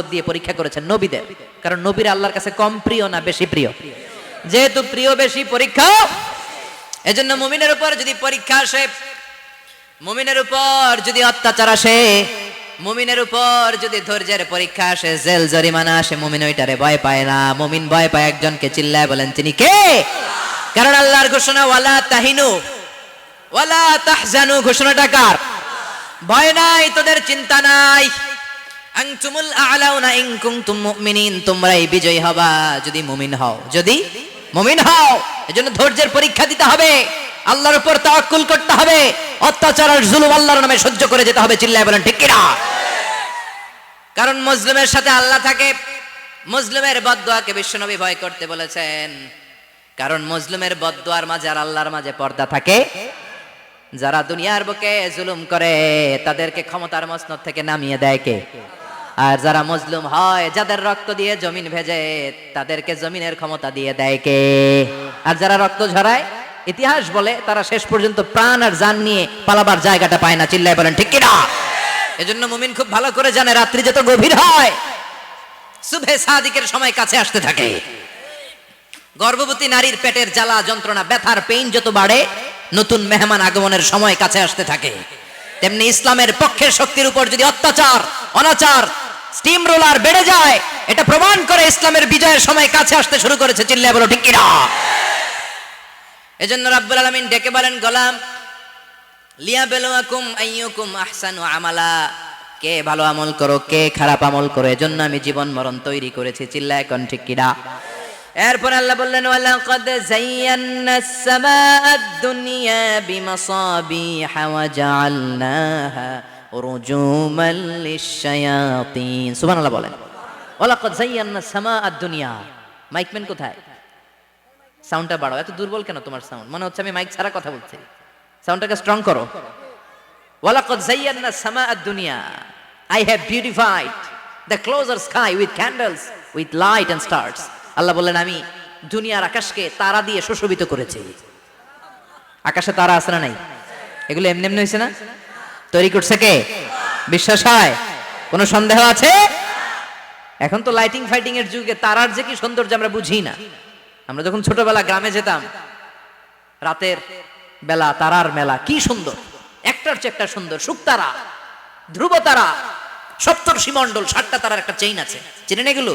দিয়ে পরীক্ষা করেছেন নবীদের। কারণ নবীর আল্লাহর কাছে কম প্রিয় না বেশি প্রিয়? যেহেতু প্রিয় বেশি, পরীক্ষা এজন্য মুমিনের উপর যদি পরীক্ষা আসে, মুমিনের উপর যদি অত্যাচার আসে, মুমিনের উপর যদি ধৈর্যের পরীক্ষা আসে, জেল জরিমানা আসে, মুমিন ওইটারে ভয় পায় না। মুমিন ভয় পায় একজনকে চিল্লায় বলেন, তিনি কে? কারণ আল্লাহর ঘোষণা, ওয়ালা তাহিনু, ওয়ালা তাহজানু ঘোষণাটা কার? ভয় নাই, তোদের চিন্তা নাই। ইন কুনতুম মুমিনিন, তোমরাই বিজয়ী হবা যদি মুমিন হও। যদি মুমিন হও, এজন্য ধৈর্যের পরীক্ষা দিতে হবে। আল্লাহর উপর তাওয়াক্কুল করতে হবে। অত্যাচার আর জুলুম আল্লাহর নামে সহ্য করে যেতে হবে, চিল্লায় বলেন, ঠিক কিনা? কারণ মুসলিমের সাথে আল্লাহ থাকে। মুসলিমের বদদোয়াকে বিশ্বনবী ভয় করতে বলেছেন। কারণ মুসলিমের বদদোয়ার মাঝে আর আল্লাহর মাঝে পর্দা থাকে। যারা দুনিয়ার বুকে জুলুম করে, তাদেরকে ক্ষমতার মসনদ থেকে নামিয়ে দেয় কে? আর যারা মজলুম হয়, যাদের রক্ত দিয়ে জমিন ভেজে, তাদেরকে জমিনের ক্ষমতা দিয়ে দেয় কে? আর যারা রক্ত ঝরায়, ইতিহাস বলে তারা শেষ পর্যন্ত প্রাণ আর যান নিয়ে পালাবার জায়গাটা পায় না। চিল্লায় বলেন, ঠিক কিনা? এজন্য মুমিন খুব ভালো করে জানে, রাত্রি যত গভীর হয় সুবে সাদিকের সময় কাছে আসতে থাকে। গর্ভবতী নারীর পেটের জ্বালা যন্ত্রণা, ব্যথার পেইন যত বাড়ে, নতুন মেহমান আগমনের সময় কাছে আসতে থাকে। তেমনি ইসলামের পক্ষের শক্তির উপর যদি অত্যাচার, অনাচার স্টিম রোলার বেড়ে যায়, এটা প্রমাণ করে ইসলামের বিজয়ের সময় কাছে আসতে শুরু করেছে, চিল্লায় বলো, ঠিক কিনা? এজন্য রাব্বুল আলামিন ডেকে বলেন, গোলাম, লিয়া বেলুয়াকুম আইয়ুকুম আহসানু আমালা। কে ভালো আমল করো, কে খারাপ আমল করো, এজন্য আমি জীবন মরণ তৈরি করেছি চিল্লা এখন ঠিক কিনা? এরপর আল্লাহ বললেন, ওয়ালাকাদ যায়্যানা আস-সামাআদ দুনিয়া বিমাসাবিহা ওয়া জাআলনাহা রুজুমান লিশ-শায়াতিন। সুবহানাল্লাহ বলেন, ওয়ালাকাদ যায়্যানা আস-সামাআদ দুনিয়া। মাইকম্যান কোথায়? সাউন্ডটা বাড়াও, এত দুর্বল কেন তোমার সাউন্ড? মনে হচ্ছে আমি মাইক ছাড়া কথা বলছি। সাউন্ডটাকে স্ট্রং করো। ওয়ালাকাদ যায়্যানা সামাআদ দুনিয়া। I have beautified the closer sky with candles with light and stars Allah বললেন, আমি দুনিয়ার আকাশকে তারা দিয়ে সুশোভিত করেছি। আকাশে তারা আছে না নাই? এগুলো এমনি এমনি হয়েছে না? তৈরি করছে কে? বিশ্বাস হয়? কোনো সন্দেহ আছে? এখন তো লাইটিং ফাইটিং এর যুগে তারার যে কি সৌন্দর্য আমরা বুঝি না। আমরা যখন ছোটবেলা গ্রামে যেতাম, রাতের বেলা, তারার মেলা, কি সুন্দর। একটার চেয়ে একটা সুন্দর। শুকতারা ধ্রুব তারা সপ্তর সীমণ্ডল ষাটটা তারার একটা চেইন আছে। চেনেন এগুলো?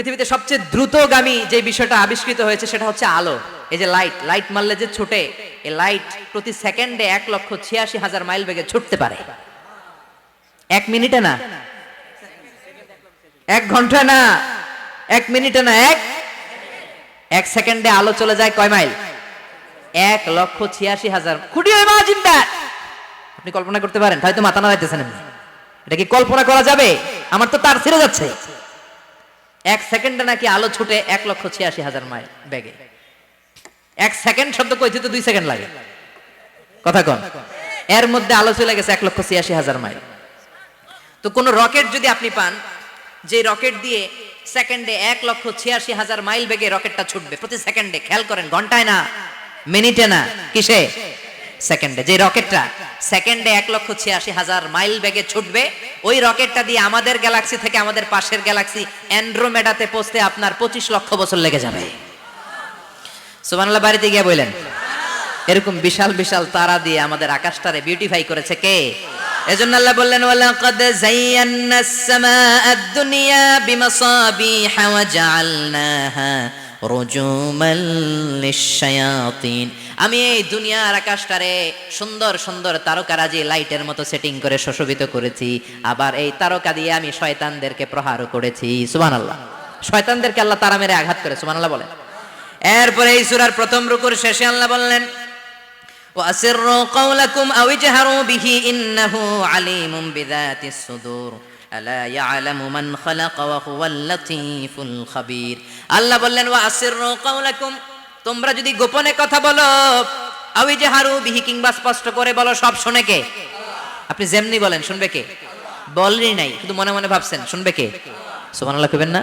পৃথিবীতে সবচেয়ে দ্রুতগামী যে বিষয়টা আবিষ্কৃত হয়েছে সেটা হচ্ছে আলো। এই যে লাইট লাইট মারলে যে ছোটে, এই লাইট প্রতি সেকেন্ডে এক লক্ষ ছিয়াশি হাজার মাইল বেগে ছুটতে পারে। এক মিনিটে না? এক ঘণ্টা না? এক মিনিটে না? এক? এক সেকেন্ডে আলো চলে যায় কয় মাইল এক লক্ষ ছিয়াশি হাজার। খুঁটি দ্যাট আপনি কল্পনা করতে পারেন, হয়তো মাথা না যাইতেছেন এটা কি কল্পনা করা যাবে? আমার তো তার ছিঁড়ে যাচ্ছে। এক সেকেন্ডে নাকি আলো ছুটে এক লক্ষ ছিয়াশি হাজার মাইল ব্যাগে এক সেকেন্ড শব্দ কইতে তো দুই সেকেন্ড লাগে। কথা কন। এর মধ্যে আলো চলে গেছে এক লক্ষ ছিয়াশি হাজার মাইল। তো কোন রকেট যদি আপনি পান, যে রকেট দিয়ে সেকেন্ডে এক লক্ষ ছিয়াশি হাজার মাইল বেগে রকেটটা ছুটবে, প্রতি সেকেন্ডে, খেয়াল করেন, ঘন্টায় না, মিনিটে না, কিসে? সেকেন্ডে, যে রকেটটা, সেকেন্ডে এক লক্ষ ছিয়াশি হাজার মাইল বেগে ছুটবে, ওই রকেটটা দিয়ে আমাদের গ্যালাক্সি থেকে আমাদের পাশের গ্যালাক্সি অ্যান্ড্রোমেডাতে পৌঁছতে আপনার পঁচিশ লক্ষ বছর লেগে যাবে। সুবহানাল্লাহ, বাড়িতে গিয়ে বললেন, এরকম বিশাল বিশাল তারা দিয়ে আমাদের আকাশটারে বিউটিফাই করেছে কে? এজন্য আল্লাহ বললেন, ওয়ালাকাদ যায়্যানাস সামাআদ দুনিয়া বিমাসাবিহা ওয়া জাআলনাহা আমি এই দুনিয়ার আকাশটারে সুন্দর সুন্দর তারকারাজি লাইটের মতো সেটিং করে সুশোভিত করেছি আবার এই তারকা দিয়ে আমি শয়তানদেরকে প্রহার করেছি সুবহানাল্লাহ শয়তানদেরকে আল্লাহ তারা মেরে আঘাত করে সুবহানাল্লাহ বলেন এরপরে এই সূরার প্রথম রুকুর শেষে আল্লাহ বললেন وأسروا قولكم أو اجهروا به إنه عليم بذات الصدور আলা ইয়ালামু মান খালাক ওয়া হুয়াল লাতীফুল আল্লাহ বললেন, ওয়া আসিরু কাওলাকুম। তোমরা যদি গোপনে কথা বলো আমি যে হারু বিহি কিংবা স্পষ্ট করে বলো, সব শোনে কে? আপনি যেমনি বলেন, শুনবে কে? বলেনি নাই শুধু মনে মনে ভাবছেন, শুনবে কে? সুবহানাল্লাহ কইবেন না?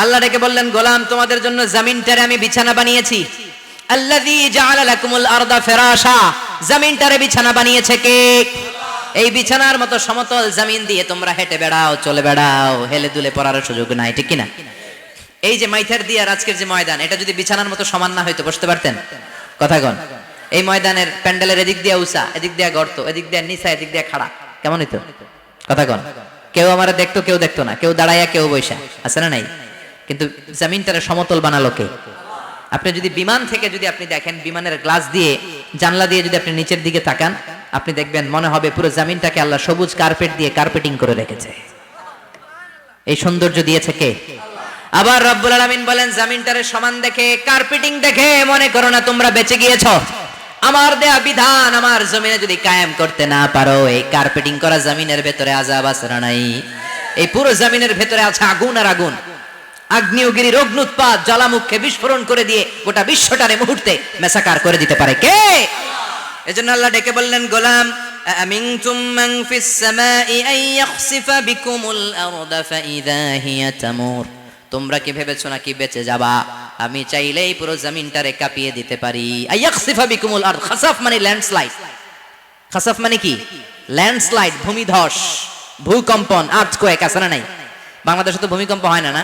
আল্লাহ ডেকে বললেন, গোলাম, তোমাদের জন্য জমিনটারে আমি বিছানা বানিয়েছি। আল্লাযী বিছানা বানিয়েছে কে? এই বিছানার মতো সমতল জমিন দিয়ে তোমরা হেঁটে বেড়াও, চলে বেড়াও। হেলে দুলে পড়ার সুযোগ নাই, ঠিক কিনা? এই যে মাইথার দিয়ার আজকের যে ময়দান, এটা যদি বিছানার মতো সমান না হয়তো বসতে পারতেন? কথা কন। এই ময়দানের প্যান্ডেলের এদিক দিয়ে উষা এদিক দিয়ে গর্ত, এদিক দিয়ে নিচা, এদিক দিয়ে খাড়া। কেমন হইতো? কথা কন। কেউ আমার দেখতো, কেউ দেখতো না। কেউ দাঁড়াইয়া, কেউ বৈশা আছে না নাই? কিন্তু জমিনটারে সমতল বানালো কে? আপনি যদি বিমান থেকে যদি আপনি দেখেন, বিমানের গ্লাস দিয়ে, জানলা দিয়ে যদি আপনি নিচের দিকে তাকান, আপনি দেখবেন মনে হবে পুরো জমিনটাকে আল্লাহ সবুজ কার্পেট দিয়ে কার্পেটিং করে রেখেছে। এই সৌন্দর্য দিয়েছে কে? আবার রব্বুল আলামিন বলেন, জমিনটারে সমান দেখে কার্পেটিং দেখে মনে করো না তোমরা বেঁচে গিয়েছো। আমার দেয়া বিধান আমার জমিনে যদি কায়েম করতে না পারো, এই কার্পেটিং করা জমিনের ভেতরে আজাব আছে নাই? এই পুরো জমিনের ভেতরে আছে আগুন আর আগুন। আগ্নেয়গিরির অগ্নুৎপাত জ্বালামুখে বিস্ফোরণ করে দিয়ে গোটা বিশ্বটারে মুহূর্তে মেসাকার করে দিতে পারে কে এজন্য আল্লাহ ডেকে বললেন গোলাম أأمنتم من في السماء أن يخسف بكم الأرض فإذا هي تمور তোমরা কি ভেবেছো নাকি বেঁচে যাবা আমি চাইলেই পুরো জমিনটারে কাঁপিয়ে দিতে পারি আইয়াকসিফা বিকুমুল আরদ খাসাফ মানে ল্যান্ডস্লাইড খাসাফ মানে কি ল্যান্ডস্লাইড ভূমিধস ভূকম্পন আর্থকোয়েক আছে না নাই বাংলাদেশে তো ভূমিকম্প হয় না না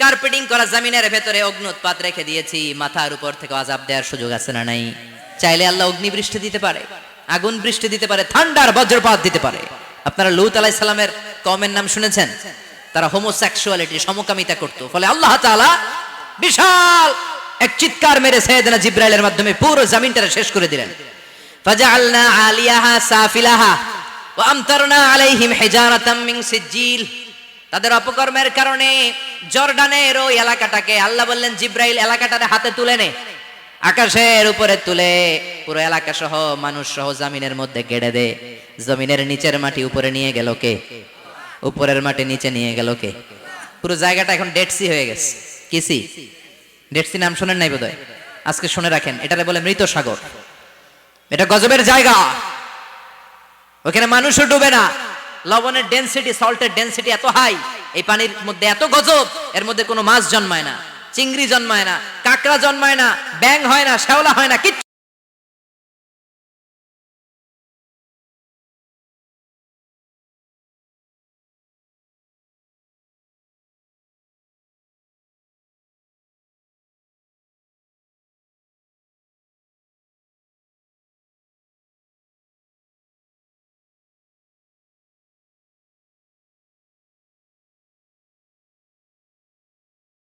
কার্পেটিং করা জমিনের ভেতরে অগ্নুৎপাত রেখে দিয়েছি, মাথার উপর থেকে আজাব দেওয়ার সুযোগ আছে না নাই? চাইলে আল্লাহ অগ্নি বৃষ্টি দিতে পারে, আগুন বৃষ্টি দিতে পারে, ঠান্ডার বজ্রপাত দিতে পারে। আপনারা লুত আলাইহিস সালামের কমের নাম শুনেছেন? তারা হোমোসেক্সুয়ালিটি সমকামিতা করত। ফলে আল্লাহ তাআলা বিশাল এক চিৎকার মেরে সৈয়দনা জিব্রাইলের মাধ্যমে পুরো জমিনটা শেষ করে দিলেন। ফাজআলনা আলিয়াহা সাফিলাহা ওয়া আমতারনা আলাইহিম হিজারাতাম মিন সিজিল তাদের অপকর্মের কারণে জর্ডানের ওই এলাকাটাকে, আল্লাহ বললেন, জিব্রাইল এলাকাটারে হাতে তুলে নে। আকাশের উপরে তুলে পুরো এলাকা সহ মানুষ সহ জমিনের মধ্যে গেড়ে দে। জমিনের নিচের মাটি উপরে নিয়ে গেল কে? উপরের মাটি নিচে নিয়ে গেল কে? পুরো জায়গাটা এখন ডেটসি হয়ে গেছে। কিসি ডেটসি নাম শোনেন নাই বোধহয়? আজকে শুনে রাখেন, এটারে বলে মৃত সাগর। এটা গজবের জায়গা। ওখানে মানুষও ডুবে না। লবণের ডেন্সিটি সল্টের ডেন্সিটি এত হাই এই পানির মধ্যে এত গজব, এর মধ্যে কোনো মাছ জন্মায় না, চিংড়ি জন্মায় না, কাঁকড়া জন্মায় না ব্যাং হয় না, শ্যাওলা হয় না, কিচ্ছু